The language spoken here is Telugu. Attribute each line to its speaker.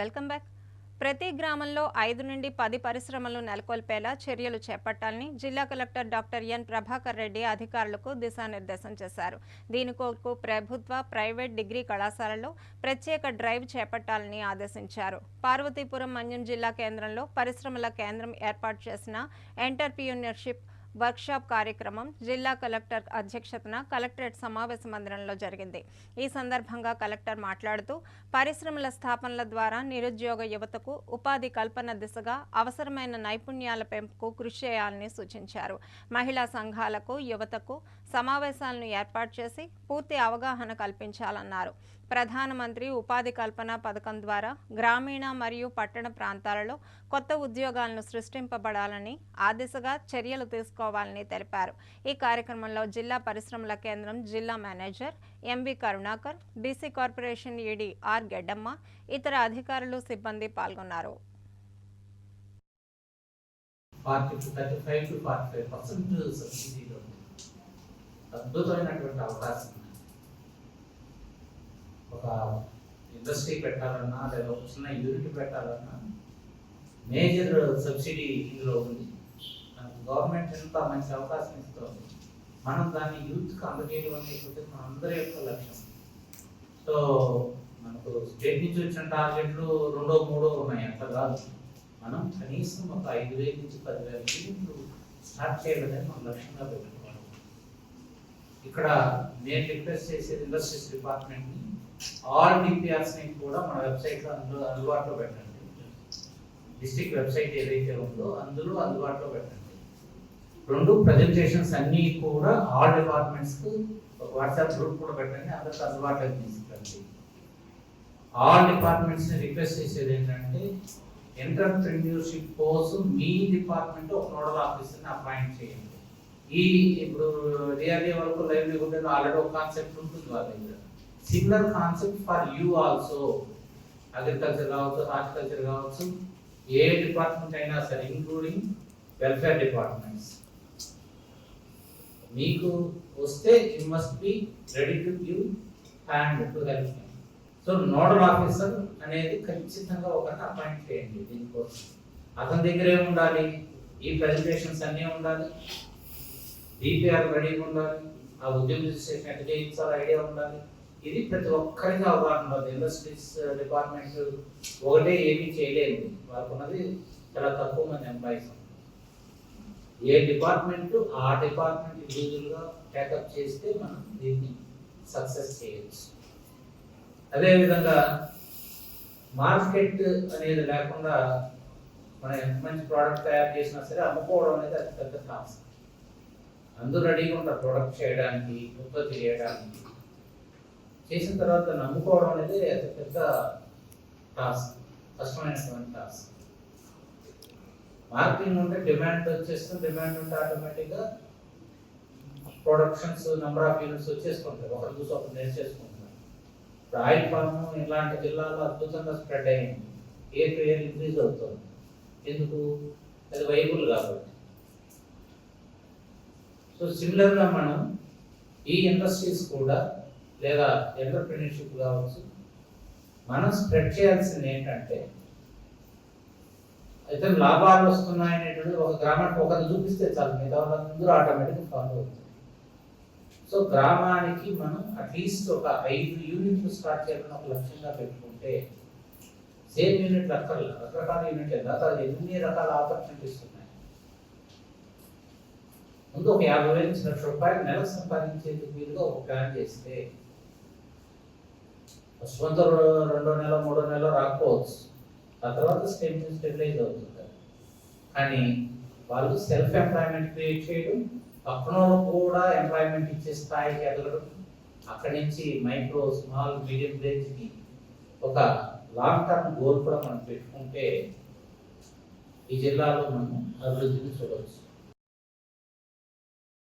Speaker 1: Welcome back. ప్రతి గ్రామంలో ఐదు నుండి పది పరిశ్రమలు నెలకొల్పేలా చర్యలు చేపట్టాలని జిల్లా collector doctor N Prabhakar Reddy అధికారులకు దిశానిర్దేశం చేశారు. దీని కొరకు ప్రభుత్వ ప్రైవేట్ డిగ్రీ కళాశాలలో ప్రత్యేక డ్రైవ్ చేపట్టాలని ఆదేశించారు. పార్వతీపురం మన్యం జిల్లా కేంద్రంలో పరిశ్రమల కేంద్రం ఏర్పాటు చేసిన ఎంటర్ప్రీన్యూర్షిప్ వర్క్షాప్ కార్యక్రమం జిల్లా కలెక్టర్ అధ్యక్షతన కలెక్టరేట్ సమావేశ మందిరంలో జరిగింది. ఈ సందర్భంగా కలెక్టర్ మాట్లాడుతూ పరిశ్రమల స్థాపనల ద్వారా నిరుద్యోగ యువతకు ఉపాధి కల్పన దిశగా అవసరమైన నైపుణ్యాల పెంపుకు కృషి చేయాలని సూచించారు. మహిళా సంఘాలకు యువతకు సమావేశాలను ఏర్పాటు చేసి పూర్తి అవగాహన కల్పించాలన్నారు. ప్రధానమంత్రి ఉపాధి కల్పన పథకం ద్వారా గ్రామీణ మరియు పట్టణ ప్రాంతాలలో కొత్త ఉద్యోగాలను సృష్టింపబడాలని ఆ దిశగా చర్యలు తీసుకోవాలని తెలిపారు ఈ కార్యక్రమంలో జిల్లా పరిశ్రమల కేంద్రం జిల్లా manager M V Karunakar BC corporation ED R Geddamma ఇతర అధికారులు సిబ్బంది పాల్గొన్నారు
Speaker 2: forty thirty five to forty five percent సబ్సిడీలో అద్భుతమైనటువంటి అవకాశం ఉంది. ఒక ఇండస్ట్రీ పెట్టాలన్నా లేదా ఒక చిన్న యూనిట్ పెట్టాలన్నా మేజర్ సబ్సిడీ ఇందులో ఉంది. మనకు గవర్నమెంట్ ఎంత మంచి అవకాశం ఇస్తుంది మనం దాన్ని యూత్కి అందజేయడం అనేటువంటి మన అందరి యొక్క లక్ష్యం. సో మనకు స్టేట్ నుంచి వచ్చిన టార్గెట్లు రెండో మూడో ఉన్నాయి అంత కాదు. మనం కనీసం ఒక ఐదు వేల నుంచి పదివేల యూనిట్లు స్టార్ట్ చేయాలని మనం లక్ష్యంగా పెట్టుకోవాలి. ఇక్కడ నేను రిక్వెస్ట్ చేసేది ఇండస్ట్రీస్ డిపార్ట్మెంట్ని ఆల్ డిపిఆర్స్ని కూడా మన వెబ్సైట్లో అందులో అందుబాటులో పెట్టండి. డిస్ట్రిక్ట్ వెబ్సైట్ ఏదైతే ఉందో అందులో అందుబాటులో పెట్టండి. రెండు ప్రజెంటేషన్స్ అన్నీ కూడా ఆల్ డిపార్ట్మెంట్స్కు ఒక వాట్సాప్ గ్రూప్ కూడా పెట్టండి అందరికి అందుబాటులోకి తీసుకురండి ఆల్ డిపార్ట్మెంట్స్ని రిక్వెస్ట్ చేసేది ఏంటంటే ఎంటర్ప్రెన్యూర్షిప్ కోసం మీ డిపార్ట్మెంట్ ఒక నోడల్ ఆఫీసర్ని అపాయింట్ చేయండి. ఈ ఇప్పుడు డిఆర్డీ వరకు లైవ్లీహుడ్ ఆల్రెడీ ఒక కాన్సెప్ట్ ఉంటుంది వాళ్ళ దగ్గర. Similar concept for you also agriculture కావచ్చు హార్టికల్చర్ కావచ్చు ఏ డిపార్ట్మెంట్ అయినా సరే ఇంక్లూడింగ్ వెల్ఫేర్ డిపార్ట్మెంట్స్ మీకు వస్తే you must be ready to give hand to help so nodal officer అనేది ఖచ్చితంగా ఒకరిని అపాయింట్ చేయండి దీనికోసం. అతని దగ్గర ఉండాలి ఈ ప్రెజెంటేషన్స్ అన్నీ ఉండాలి డిపిఆర్ రెడీగా ఉండాలి ఆ ఉద్యోగం రిజిస్ట్రేషన్ ఎట్లా ఐడియా ఉండాలి. ఇది ప్రతి ఒక్కరికి అవగాహన ఇండస్ట్రీస్ డిపార్ట్మెంట్ uh, ఒకటే ఏమీ చేయలేదు వాళ్ళకు ఉన్నది చాలా తక్కువ మంది ఎంప్లాయీస్ ఏ డిపార్ట్మెంట్ ఆ డిపార్ట్మెంట్ ఇండివిజువల్గా టేకప్ చేస్తే మనం దీన్ని సక్సెస్ చేయొచ్చు. అదేవిధంగా మార్కెట్ అనేది లేకుండా మనం ఎంత మంచి ప్రోడక్ట్ తయారు చేసినా సరే అమ్ముకోవడం అనేది అతి పెద్ద టాస్క్ అందరూ రెడీగా ఉంటారు ప్రొడక్ట్ చేయడానికి ఉత్పత్తి చేయడానికి. చేసిన తర్వాత నమ్ముకోవడం అనేది అతి పెద్ద టాస్క్ కష్టమైనటువంటి టాస్క్ మార్కెటింగ్ ఉంటే డిమాండ్ వచ్చేస్తుంది డిమాండ్ ఉంటే ఆటోమేటిక్గా ప్రొడక్షన్స్ నెంబర్ ఆఫ్ యూనిట్స్ వచ్చేసుకుంటాయి ఒకరు చూసి ఒకరు నేర్చేసుకుంటున్నారు ఇప్పుడు ఆయిల్ పామ్ ఇలాంటి జిల్లాలో అద్భుతంగా స్ప్రెడ్ అయింది. ఇయర్ టు ఇయర్ ఇంక్రీజ్ అవుతుంది. ఎందుకు? అది వైబుల్ కాబట్టి. సో సిమిలర్గా మనం ఈ ఇండస్ట్రీస్ కూడా లేదా ఎంటర్ప్రినర్షిప్ కావచ్చు. మనం స్ప్రెడ్ చేయాల్సింది ఏంటంటే అయితే లాభాలు వస్తున్నాయనేటువంటి ఒక గ్రామానికి ఒకరిని చూపిస్తే చాలు. మిగతా వాళ్ళందరూ ఆటోమేటిక్గా ఫాలో అవుతుంది సో గ్రామానికి మనం అట్లీస్ట్ ఒక ఐదు యూనిట్లు స్టార్ట్ చేయాలని ఒక లక్ష్యంగా పెట్టుకుంటే సేమ్ యూనిట్లు అక్కర్ల రకరకాల యూనిట్లు దాకా ఎన్ని రకాల ఆపర్చునిటీస్ ఉన్నాయి? ముందు ఒక యాభై వేల నుంచి లక్ష రూపాయలు నెల సంపాదించేందుకు వీలుగా ఒక ప్లాన్ చేస్తే ఫస్ట్ మంత్ రెండో నెల మూడో నెల రాకపోవచ్చు. ఆ తర్వాత స్టేబుల్ స్టెబిలైజ్ అవుతుంది కానీ వాళ్ళు సెల్ఫ్ ఎంప్లాయ్మెంట్ క్రియేట్ చేయడం పక్కన కూడా ఎంప్లాయ్మెంట్ ఇచ్చే స్థాయికి ఎదగడం అక్కడి నుంచి మైక్రో స్మాల్ మీడియం రేంజ్కి ఒక లాంగ్ టర్మ్ గోల్ కూడా మనం పెట్టుకుంటే ఈ జిల్లాలో మనం అభివృద్ధిని చూడవచ్చు.